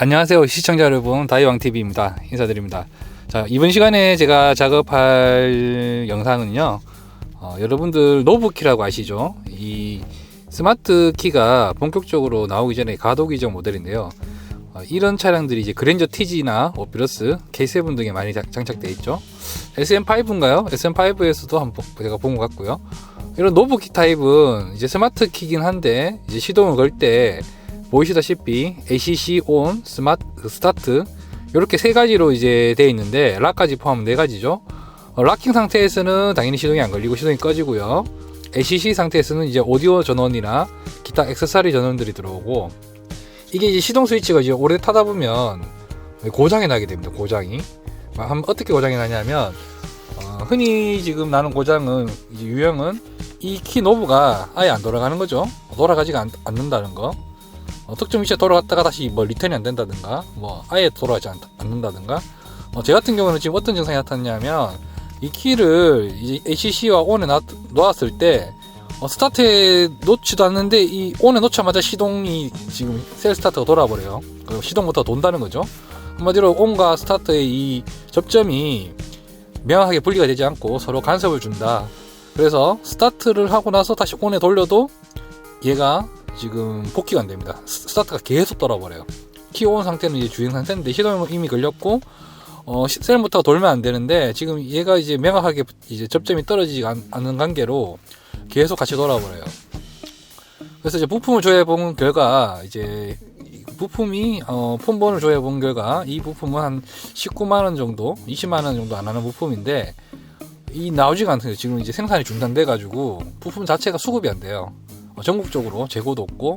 안녕하세요. 시청자 여러분 다이왕TV입니다. 인사드립니다. 자 이번 시간에 제가 작업할 영상은요 어, 여러분들 노브키라고 아시죠? 이 스마트 키가 본격적으로 나오기 전에 가독 이전 모델인데요. 어, 이런 차량들이 이제 그랜저 TG나 오피러스 K7 등에 많이 자- 장착되어 있죠? SM5인가요? SM5에서도 한번 제가 본 것 같고요. 이런 노브키 타입은 이제 스마트 키긴 한데 이제 시동을 걸때 보이시다시피 ACC ON, 스마트, 스타트 이렇게 세 가지로 이제 되어 있는데 락까지 포함 네 가지죠. 어, 락킹 상태에서는 당연히 시동이 안 걸리고 시동이 꺼지고요. ACC 상태에서는 이제 오디오 전원이나 기타 액세서리 전원들이 들어오고 이게 이제 시동 스위치가 이제 오래 타다 보면 고장이 나게 됩니다. 고장이 한 어떻게 고장이 나냐면 어, 흔히 지금 나는 고장은 유형은 이 키 노브가 아예 안 돌아가는 거죠. 돌아가지가 않, 않는다는 거. 어, 특정 위치에 돌아갔다가 다시 뭐 리턴이 안 된다든가 뭐 아예 돌아가지 않, 않는다든가. 어, 제 같은 경우는 지금 어떤 증상이 나타났냐면 이 키를 이제 ACC와 ON에 놔, 놓았을 때 어, 스타트에 놓지도 않는데 이 ON에 놓자마자 시동이 지금 셀 스타트가 돌아버려요. 그리고 시동부터 돈다는 거죠. 한마디로 ON과 스타트의 이 접점이 명확하게 분리가 되지 않고 서로 간섭을 준다. 그래서 스타트를 하고 나서 다시 ON에 돌려도 얘가 지금 복귀가 안 됩니다. 스- 스타트가 계속 돌아버려요. 키온 상태는 이제 주행 상태인데 시동은 이미 걸렸고 어, 시- 셀부터가 돌면 안 되는데 지금 얘가 이제 명확하게 이제 접점이 떨어지지 않, 않는 관계로 계속 같이 돌아버려요. 그래서 이제 부품을 조회해 본 결과 이제 이 부품이 어, 폰본을 조회해 본 결과 이 부품은 한 19만 원 정도, 20만 원 정도 안 하는 부품인데 이 나오지가 않거든요. 지금 이제 생산이 중단돼 가지고 부품 자체가 수급이 안 돼요. 어, 전국적으로 재고도 없고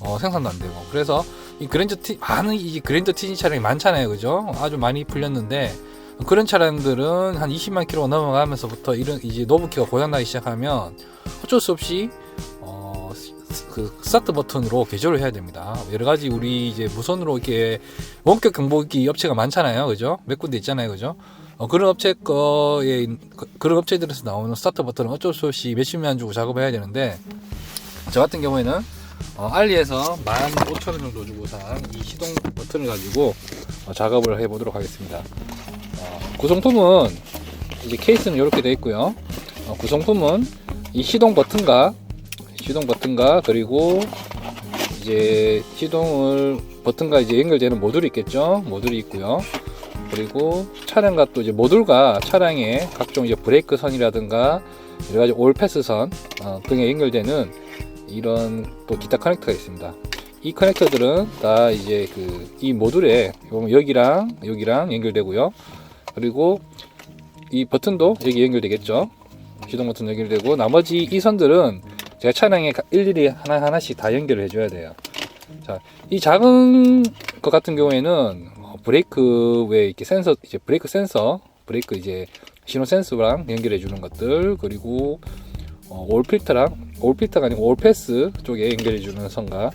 어, 생산도 안 되고. 그래서 이 그랜저 티 많은 이 그랜저 티지 차량이 많잖아요. 그죠? 아주 많이 풀렸는데 그런 차량들은 한 20만 킬로 넘어가면서부터 이런 이제 노브키가 고장나기 시작하면 어쩔 수 없이 어, 스- 그 스타트 버튼으로 개조를 해야 됩니다. 여러 가지 우리 이제 무선으로 이렇게 원격 경보기 업체가 많잖아요. 그죠? 몇 군데 있잖아요. 그죠? 어, 그런 업체 거에 그, 그런 업체들에서 나오는 스타트 버튼은 어쩔 수 없이 몇십만 원 주고 작업해야 되는데 저 같은 경우에는 어, 알리에서 15,000원 정도 주고 산 이 시동 버튼을 가지고 어, 작업을 해보도록 하겠습니다. 어, 구성품은 이제 케이스는 이렇게 되어 있고요. 어, 구성품은 이 시동 버튼과 시동 버튼과 그리고 이제 시동을 버튼과 이제 연결되는 모듈이 있겠죠. 모듈이 있고요. 그리고 차량과 또 이제 모듈과 차량의 각종 이제 브레이크 선이라든가 여러 가지 올 패스 선 어, 등에 연결되는 이런 또 기타 커넥터가 있습니다. 이 커넥터들은 다 이제 그 이 모듈에 여기랑 여기랑 연결되고요. 그리고 이 버튼도 여기 연결되겠죠. 시동 버튼 연결되고 나머지 이 선들은 제가 차량에 가- 일일이 하나 하나씩 다 연결을 해줘야 돼요. 자, 이 작은 것 같은 경우에는 어, 브레이크 왜 이렇게 센서 이제 브레이크 센서 브레이크 이제 신호 센서랑 연결해 주는 것들 그리고 어, 올 필터랑 올 필터가 아니고 올 패스 쪽에 연결해 주는 선과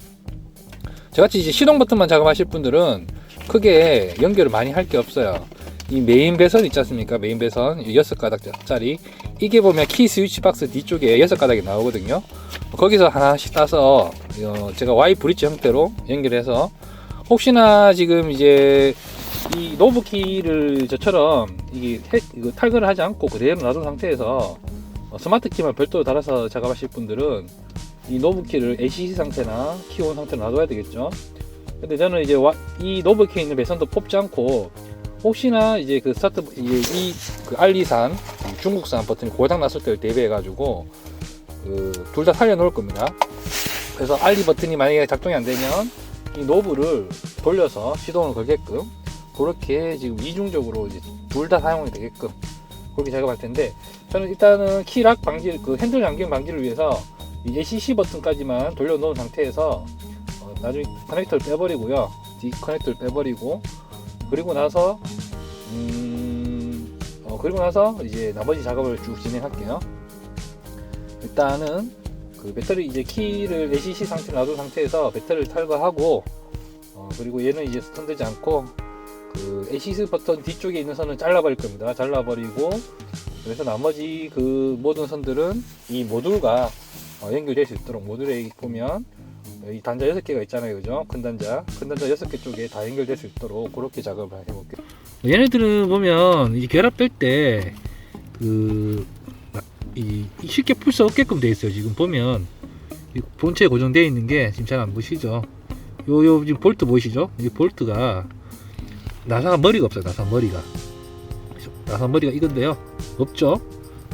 저같이 이제 시동 버튼만 작업하실 분들은 크게 연결을 많이 할 게 없어요. 이 메인 배선 있지 않습니까? 메인 배선 여섯 가닥짜리 이게 보면 키 스위치 박스 뒤쪽에 여섯 가닥이 나오거든요. 거기서 하나씩 따서 어, 제가 Y 브릿지 형태로 연결해서 혹시나 지금 이제 이 노브 키를 저처럼 이게 탈거를 하지 않고 그대로 놔둔 상태에서 어, 스마트 키만 별도로 달아서 작업하실 분들은 이 노브 키를 ACC 상태나 키 온 상태로 놔둬야 되겠죠. 근데 저는 이제 와- 이 노브 키에 있는 배선도 뽑지 않고 혹시나 이제 그 스타트 이그 알리산 중국산 버튼이 고장 났을 때를 대비해 가지고 그 둘 다 살려 놓을 겁니다. 그래서 알리 버튼이 만약에 작동이 안 되면 이 노브를 돌려서 시동을 걸게끔 그렇게 지금 이중적으로 둘 다 사용이 되게끔 그렇게 작업할 텐데 저는 일단은 키락 방지 그 핸들 잠김 방지를 위해서 이 ACC 버튼까지만 돌려놓은 상태에서 어, 나중에 커넥터를 빼버리고요. D 커넥터를 빼버리고 그리고 나서 음, 어, 그리고 나서 이제 나머지 작업을 쭉 진행할게요. 일단은 그 배터리 이제 키를 ACC 상태로 놔둔 상태에서 배터리를 탈거하고 어, 그리고 얘는 이제 스턴되지 않고 그 ACC 버튼 뒤쪽에 있는 선은 잘라버릴 겁니다. 잘라버리고 그래서 나머지 그 모든 선들은 이 모듈과 어, 연결될 수 있도록 모듈에 보면 이 단자 6개가 있잖아요. 그죠? 큰 단자. 큰 단자 6개 쪽에 다 연결될 수 있도록 그렇게 작업을 해볼게요. 얘네들은 보면 이 결합 뺄 때그 이 쉽게 풀 수 없게끔 돼 있어요. 지금 보면 이 본체에 고정되어 있는 게 지금 잘 안 보시죠? 요, 요 지금 볼트 보이시죠? 이 볼트가 나사가 머리가 없어요. 나사 머리가 나사 머리가 이건데요. 없죠?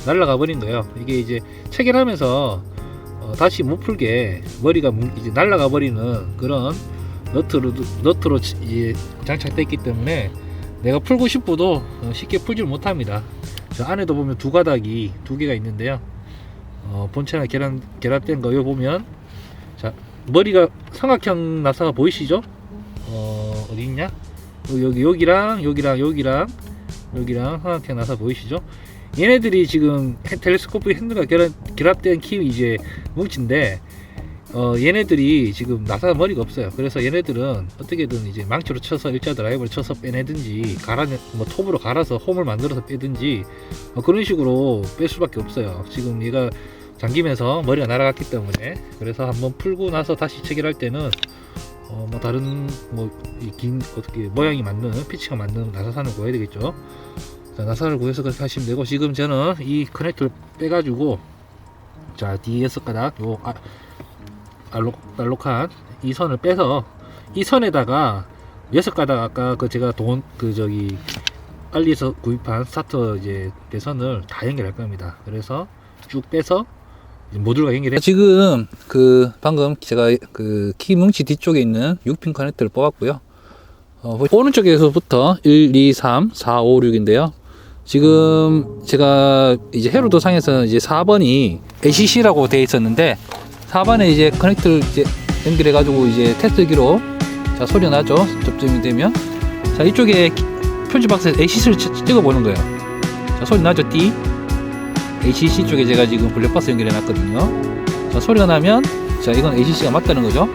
날라가 버린 거예요. 이게 이제 체결하면서 어, 다시 못 풀게 머리가 뭉- 이제 날라가 버리는 그런 너트로 너트로 치- 이제 장착돼 있기 때문에 내가 풀고 싶어도 어, 쉽게 풀지를 못합니다. 저 안에도 보면 두 가닥이 두 개가 있는데요. 어, 본체랑 결합, 결합된 거, 요 보면, 자, 머리가 삼각형 나사가 보이시죠? 어, 어디 있냐? 어, 여기, 여기랑, 여기랑, 여기랑, 여기랑 삼각형 나사 보이시죠? 얘네들이 지금 헤- 텔레스코프 핸들과 결합, 결합된 키 이제 뭉치인데, 어, 얘네들이 지금 나사가 머리가 없어요. 그래서 얘네들은 어떻게든 이제 망치로 쳐서 일자 드라이버를 쳐서 빼내든지, 갈아, 뭐 톱으로 갈아서 홈을 만들어서 빼든지, 어, 그런 식으로 뺄 수밖에 없어요. 지금 얘가 잠기면서 머리가 날아갔기 때문에 그래서 한번 풀고 나서 다시 체결할 때는 어, 뭐 다른 뭐긴 어떻게 모양이 맞는 피치가 맞는 나사산을 구해야 되겠죠. 자, 나사를 구해서 그렇게 하시면 되고 지금 저는 이 커넥터를 빼가지고 자 뒤에서 가닥 요 아, 알록 알록한 이 선을 빼서 이 선에다가 여섯 가닥 아까 그 제가 돈 그 저기 알리에서 구입한 스타터 이제 배선을 다 연결할 겁니다. 그래서 쭉 빼서 모듈과 연결해. 지금 그 방금 제가 그 키 뭉치 뒤쪽에 있는 6핀 커넥터를 뽑았고요. 어, 오른쪽에서부터 1, 2, 3, 4, 5, 6인데요. 지금 제가 이제 헤로도 상에서 이제 4번이 ACC라고 되어 있었는데 4번에 이제 커넥터를 이제 연결해 가지고 이제 테스트기로 자 소리 나죠? 접점이 되면 자 이쪽에 표지 박스에 ACC를 찍어 보는 거예요. 자 소리 나죠? 띠 ACC 쪽에 제가 지금 블랙박스 연결해 놨거든요. 자 소리가 나면 자 이건 ACC가 맞다는 거죠.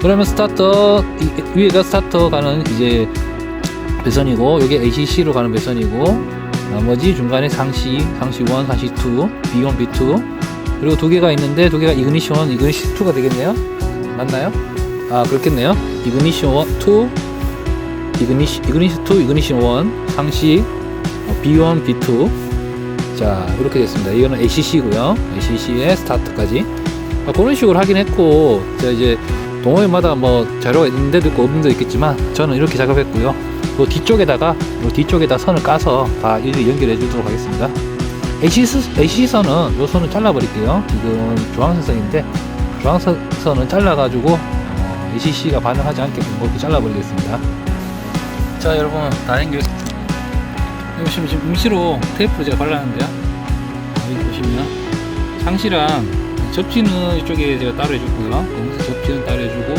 그러면 스타터 이- 위에가 스타터 가는 이제 배선이고 여기 ACC로 가는 배선이고 나머지 중간에 상시 상시 1 상시 2 B1 B2 그리고 두 개가 있는데 두 개가 이그니션 이그니션 2가 되겠네요. 맞나요? 아 그렇겠네요. 이그니션 2 이그니시, 이그니시 2, 이그니시 1, 상시 어, B1, B2 자 이렇게 됐습니다. 이거는 ACC고요. ACC의 스타트까지 아, 그런 식으로 하긴 했고 제가 이제 동호회마다 뭐 자료가 있는 데도 있고 없는 데도 있겠지만 저는 이렇게 작업했고요. 그 뒤쪽에다가 요 뒤쪽에다 선을 까서 다 일일이 연결해 주도록 하겠습니다. ACC, ACC 선은 요 선을 잘라 버릴게요. 지금 주황색 선인데 주황색 선은 잘라 가지고 어, ACC가 반응하지 않게끔 이렇게 잘라 버리겠습니다. 자 여러분 다 연결 여기 보시면 지금 임시로 테이프로 제가 발랐는데요. 여기 보시면 상시랑 접지는 이쪽에 제가 따로 해줬고요. 검은색 접지는 따로 해주고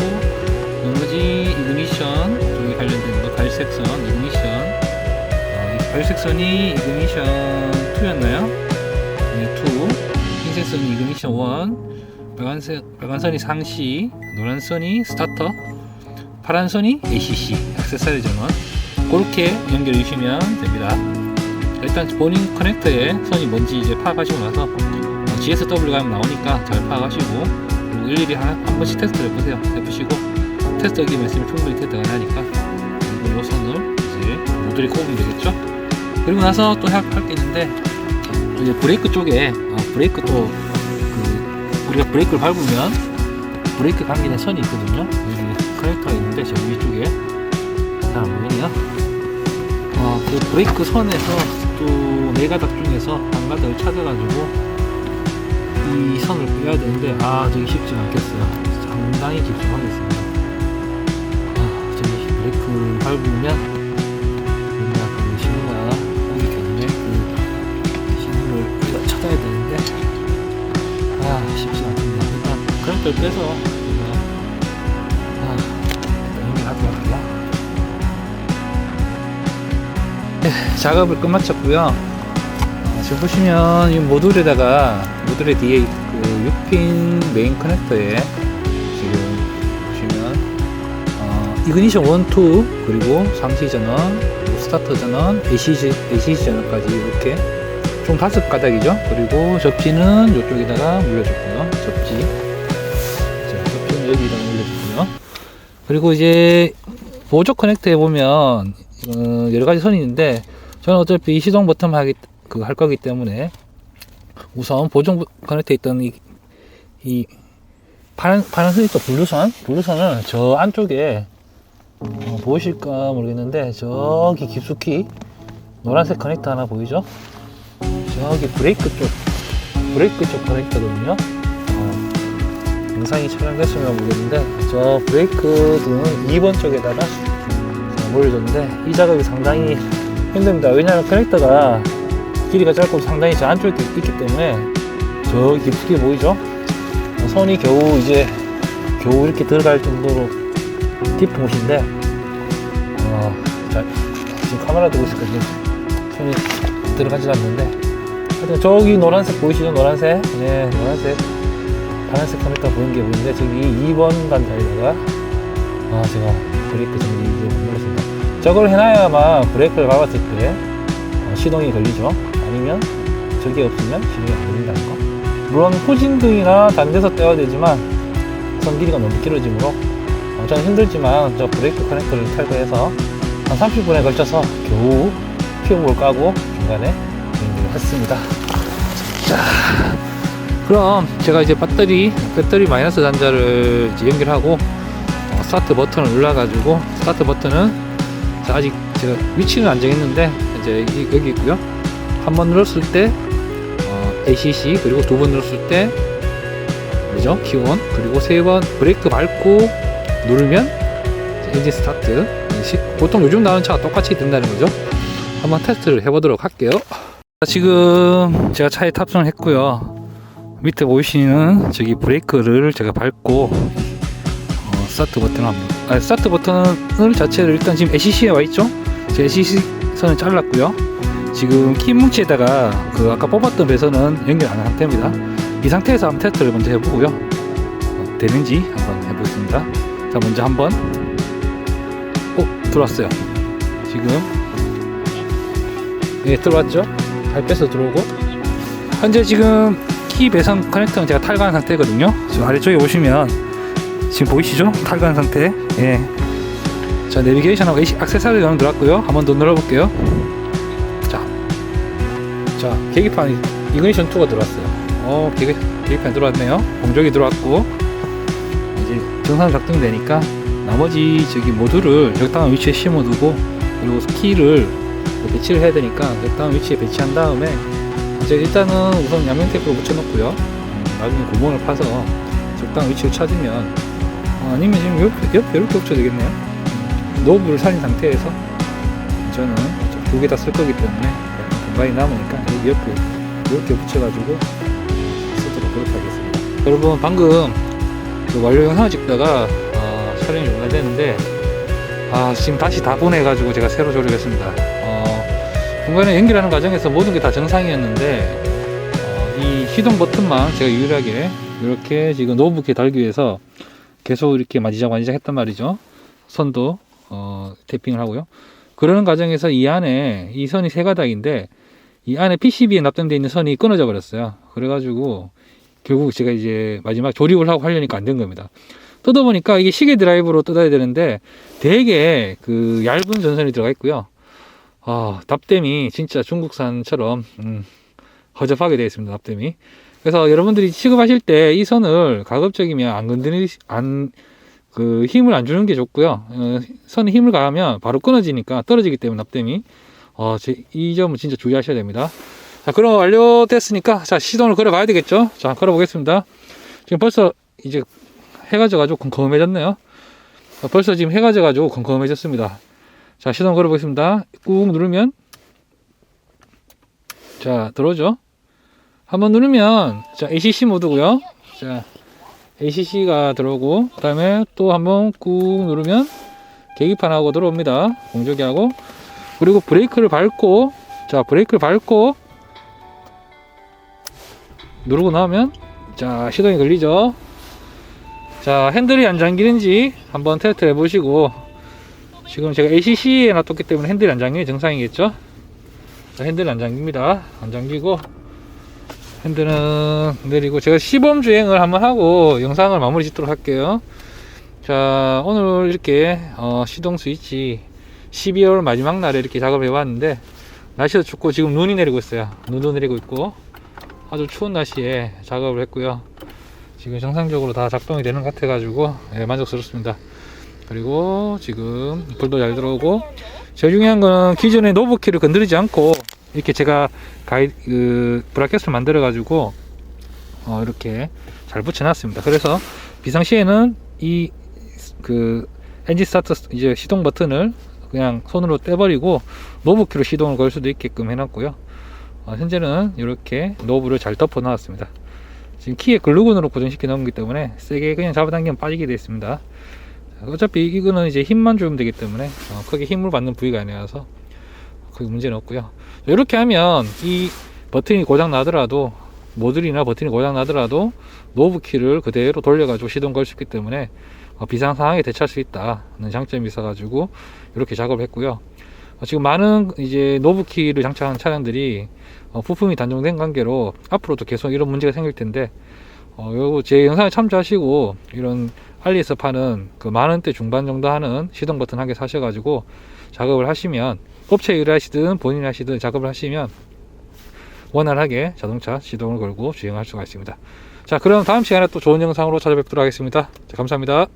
나머지 이그니션 쪽에 관련된 거 갈색선 이그니션. 어, 이 갈색선이 이그니션 2였나요? 네, 2 흰색선이 이그니션 1 빨간색, 빨간선이 상시 노란선이 스타터 파란 선이 ACC 액세서리 전원 그렇게 연결해 주시면 됩니다. 자, 일단 본인 커넥터에 선이 뭔지 이제 파악하시고 나서 어, GSW 가면 나오니까 잘 파악하시고 일일이 한, 한 번씩 테스트를 해보세요. 해보시고 테스트하기만 있으면 충분히 테스트가 나니까 그리고 이 선을 이제 모듈이 꼽으면 되겠죠? 그리고 나서 또 할 게 있는데 이제 브레이크 쪽에 어, 브레이크 또 그, 우리가 브레이크를 밟으면 브레이크 감기는 선이 있거든요. 여기 커넥터가 있는데 저 위쪽에 잘 안 보이네요. 어, 그 브레이크 선에서 또 네 가닥 중에서 한 가닥을 찾아가지고 이 선을 빼야 되는데 아 저기 쉽지 않겠어요. 상당히 집중하겠습니다. 아, 저기 브레이크를 밟으면 우리가 그 신호가 오기 때문에 그 신호를 우리가 찾아야 되는데 아 쉽지 않습니다. 일단 커넥터를 빼서 작업을 끝마쳤고요. 어, 지금 보시면 이 모듈에다가 모듈의 뒤에 그 6핀 메인 커넥터에 지금 보시면 어, 이그니션 1, 2 그리고 상시 전원, 그리고 스타터 전원, ACC, ACC 전원까지 이렇게 총 다섯 가닥이죠. 그리고 접지는 이쪽에다가 물려줬고요. 접지. 자, 접지는 여기다 올려주고요. 그리고 이제 보조 커넥터에 보면 어, 여러 가지 선이 있는데 저는 어차피 시동 버튼 하기 그 할 거기 때문에 우선 보조 커넥터에 있던 이, 이 파란 파란 선이 또 블루선 블루선을 저 안쪽에 어, 보이실까 모르겠는데 저기 깊숙이 노란색 커넥터 하나 보이죠? 저기 브레이크 쪽 브레이크 쪽 커넥터거든요. 어, 영상이 촬영됐으면 모르겠는데 저 브레이크 등은 2번 쪽에다가 자, 올려줬는데 이 작업이 상당히 힘듭니다. 왜냐하면 커넥터가 길이가 짧고 상당히 저 안쪽에 있기 때문에 저 깊숙이 보이죠? 어, 손이 겨우 이제 겨우 이렇게 들어갈 정도로 깊은 곳인데 어, 자, 지금 카메라 들고 지금 손이 들어가지 않는데 하여튼 저기 노란색 보이시죠? 노란색 네 노란색 파란색 커넥터 보이는 게 보이는데 저기 2번 단자에다가 아 제가 브레이크 정리 이제 눌렀습니다. 저걸 해놔야만 브레이크를 밟았을 때 어, 시동이 걸리죠. 아니면 저게 없으면 시동이 안 걸린다는 거. 물론 후진등이나 다른 데서 떼야 되지만 선 길이가 너무 길어지므로 어, 저는 힘들지만 저 브레이크 커넥터를 탈거해서 한 30분에 걸쳐서 겨우 피용을 까고 중간에 정리를 했습니다. 자 그럼 제가 이제 배터리 배터리 마이너스 단자를 연결하고 어, 스타트 버튼을 눌러가지고 스타트 버튼은 자, 아직 제가 위치는 안 정했는데 이제 여기, 여기 있고요. 한 번 눌렀을 때 어, ACC 그리고 두 번 눌렀을 때 그죠? 키온 그리고 세 번 브레이크 밟고 누르면 엔진 스타트. 시- 보통 요즘 나오는 차가 똑같이 된다는 거죠? 한번 테스트를 해보도록 할게요. 자, 지금 제가 차에 탑승을 했고요. 밑에 보이시는 저기 브레이크를 제가 밟고 어, 스타트 버튼을 합니다. 아, 스타트 버튼을 자체를 일단 지금 ACC에 와 있죠? 제 ACC 선을 잘랐고요. 지금 키 뭉치에다가 그 아까 뽑았던 배선은 연결 안 한 상태입니다. 이 상태에서 한번 테스트를 먼저 해보고요. 어, 되는지 한번 해보겠습니다. 자, 먼저 한번 오 들어왔어요. 지금 예 들어왔죠? 잘 빼서 들어오고 현재 지금 키 배선 커넥터는 제가 탈거한 상태거든요. 저 아래쪽에 보시면 지금 보이시죠? 탈거한 상태. 예. 자 내비게이션하고 AC 액세서리는 들어왔고요. 한번 더 눌러볼게요. 자, 자 계기판 이그니션 2가 들어왔어요. 어 계기 계기판 들어왔네요. 공조기 들어왔고 이제 정상 작동되니까 나머지 저기 모듈을 적당한 위치에 심어두고 그리고 키를 배치를 해야 되니까 적당한 위치에 배치한 다음에 이제 일단은 우선 양면 테이프로 붙여놓고요. 음, 나중에 구멍을 파서 적당한 위치를 찾으면 어, 아니면 지금 옆에, 옆에 이렇게 붙여도 되겠네요. 음, 노브를 살린 상태에서 저는 두 개 다 쓸 거기 때문에 공간이 남으니까 여기 옆에 이렇게 붙여가지고 쓰도록 그렇게 하겠습니다. 여러분 방금 그 완료 영상을 찍다가 어, 촬영이 중단됐는데 아 지금 다시 다 보내가지고 제가 새로 조립했습니다. 어, 중간에 연결하는 과정에서 모든 게 다 정상이었는데 어, 이 시동 버튼만 제가 유일하게 이렇게 지금 노트북에 달기 위해서 계속 이렇게 만지작 만지작 했단 말이죠 선도 어, 태핑을 하고요 그러는 과정에서 이 안에 이 선이 세 가닥인데 이 안에 PCB에 납땜되어 있는 선이 끊어져 버렸어요 그래가지고 결국 제가 이제 마지막 조립을 하고 하려니까 안 된 겁니다 뜯어보니까 이게 시계 드라이브로 뜯어야 되는데 되게 그 얇은 전선이 들어가 있고요 아, 납땜이 진짜 중국산처럼 음, 허접하게 되어 있습니다. 납땜이. 그래서 여러분들이 취급하실 때 이 선을 가급적이면 안 건드리 안 그 힘을 안 주는 게 좋고요. 어, 선에 힘을 가하면 바로 끊어지니까 떨어지기 때문에 납땜이 어, 제, 이 점은 진짜 주의하셔야 됩니다. 자, 그럼 완료됐으니까 자 시동을 걸어봐야 되겠죠? 자, 걸어보겠습니다. 지금 벌써 이제 해가 져가지고 컴컴해졌네요. 자, 벌써 지금 해가 져가지고 컴컴해졌습니다. 자, 시동 걸어보겠습니다. 꾹 누르면 자, 들어오죠? 한번 누르면 자, ACC 모드고요. 자, ACC가 들어오고 그 다음에 또 한번 꾹 누르면 계기판하고 들어옵니다. 공조기하고 그리고 브레이크를 밟고 자, 브레이크를 밟고 누르고 나면 자, 시동이 걸리죠? 자, 핸들이 안 잠기는지 한번 테스트 해 보시고 지금 제가 ACC에 놔뒀기 때문에 핸들이 안 잠기는 게 정상이겠죠? 자, 핸들은 안 잠깁니다. 안 잠기고 핸들은 내리고 제가 시범 주행을 한번 하고 영상을 마무리 짓도록 할게요. 자, 오늘 이렇게 어, 시동 스위치 12월 마지막 날에 이렇게 작업해 봤는데 날씨도 춥고 지금 눈이 내리고 있어요. 눈도 내리고 있고 아주 추운 날씨에 작업을 했고요. 지금 정상적으로 다 작동이 되는 것 같아 가지고 예, 만족스럽습니다. 그리고 지금 불도 잘 들어오고 제일 중요한 거는 기존의 노브키를 건드리지 않고 이렇게 제가 가이 그 브라켓을 만들어 가지고 어, 이렇게 잘 붙여놨습니다. 그래서 비상시에는 이 그 엔진 스타트 이제 시동 버튼을 그냥 손으로 떼버리고 노브키로 시동을 걸 수도 있게끔 해놨고요. 어, 현재는 이렇게 노브를 잘 덮어 놨습니다. 지금 키에 글루건으로 고정시켜 놓은 거기 때문에 세게 그냥 잡아당기면 빠지게 되어 있습니다. 어차피 이거는 이제 힘만 주면 되기 때문에 어, 크게 힘을 받는 부위가 아니라서 크게 문제는 없고요. 이렇게 하면 이 버튼이 고장 나더라도 모듈이나 버튼이 고장 나더라도 노브 키를 그대로 돌려가지고 시동 걸 수 있기 때문에 어, 비상 상황에 대처할 수 있다는 장점이 있어가지고 이렇게 작업을 했고요. 어, 지금 많은 이제 노브 키를 장착한 차량들이 어, 부품이 단종된 관계로 앞으로도 계속 이런 문제가 생길 텐데 어, 요거 제 영상에 참조하시고 이런 알리에서 파는 그 만 원대 중반 정도 하는 시동 버튼 한 개 사셔가지고 작업을 하시면 업체에 의뢰하시든 본인이 하시든 작업을 하시면 원활하게 자동차 시동을 걸고 주행할 수가 있습니다. 자, 그럼 다음 시간에 또 좋은 영상으로 찾아뵙도록 하겠습니다. 자, 감사합니다.